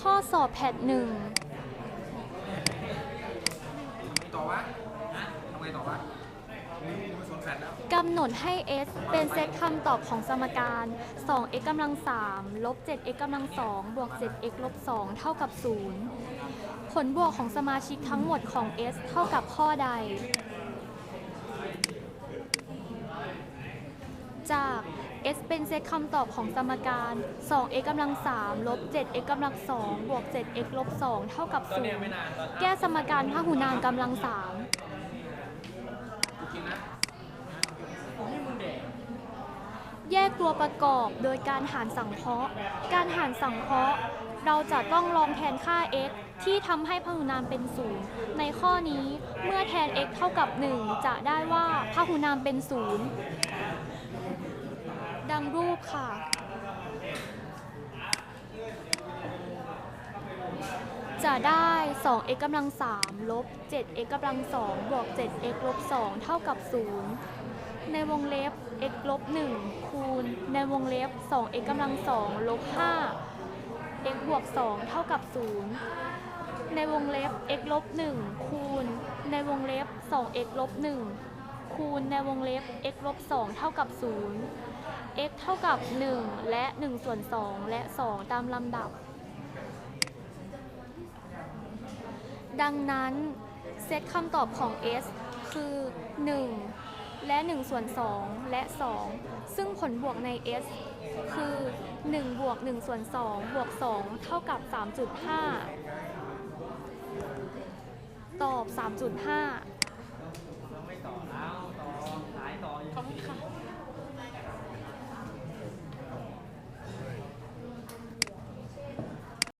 ข้อสอบแพทหนึ่งต่อวะทำไงต่อวะนี่มันสวนแฟดแล้วกำหนดให้ s เป็นเซตคำตอบของสมการ 2x กำลัง3ลบ 7x กำลัง2บวก 7x ลบ2เท่ากับ 0 ผลบวกของสมาชิกทั้งหมดของ s เท่ากับข้อใด จาก s เป็นเซตคำตอบของสมการ 2x กำลัง3ลบ 7x กำลัง2บวก 7x ลบ 2 เท่ากับ0แก้สมการพหุนามกำลัง3แยกตัวประกอบโดยการหารสังเคราะห์ การหารสังเคราะห์ เราจะต้องลองแทนค่า x ที่ทำให้พหุนามเป็นศูนย์ในข้อนี้เมื่อแทน x เท่ากับ 1 จะได้ว่าพหุนามเป็นศูนย์ ดังรูปค่ะ จะได้ 2x กำลัง3ลบ 7x กำลัง2บวก 7x ลบ 2 เท่ากับ 0 ในวงเล็บ x ลบ 1 คูณ ในวงเล็บ 2x กำลัง2ลบ 5 x บวก 2 เท่ากับ 0 ในวงเล็บ x ลบ 1 คูณ ในวงเล็บ 2x ลบ 1คูณในวงเล็บ x ลบ 2 เท่ากับ 0 x เท่ากับ 1 และ 1 ส่วน 2 และ 2 ตามลำดับ ดังนั้นเซตคำตอบของ S คือ 1 และ 1 ส่วน 2 และ 2 ซึ่งผลบวกใน S คือ 1 บวก 1 ส่วน 2 บวก 2 เท่ากับ 3.5 ตอบ 3.5ไม่ต่อแล้วต่อสายต่ออยู่ขอบคุณค่ะ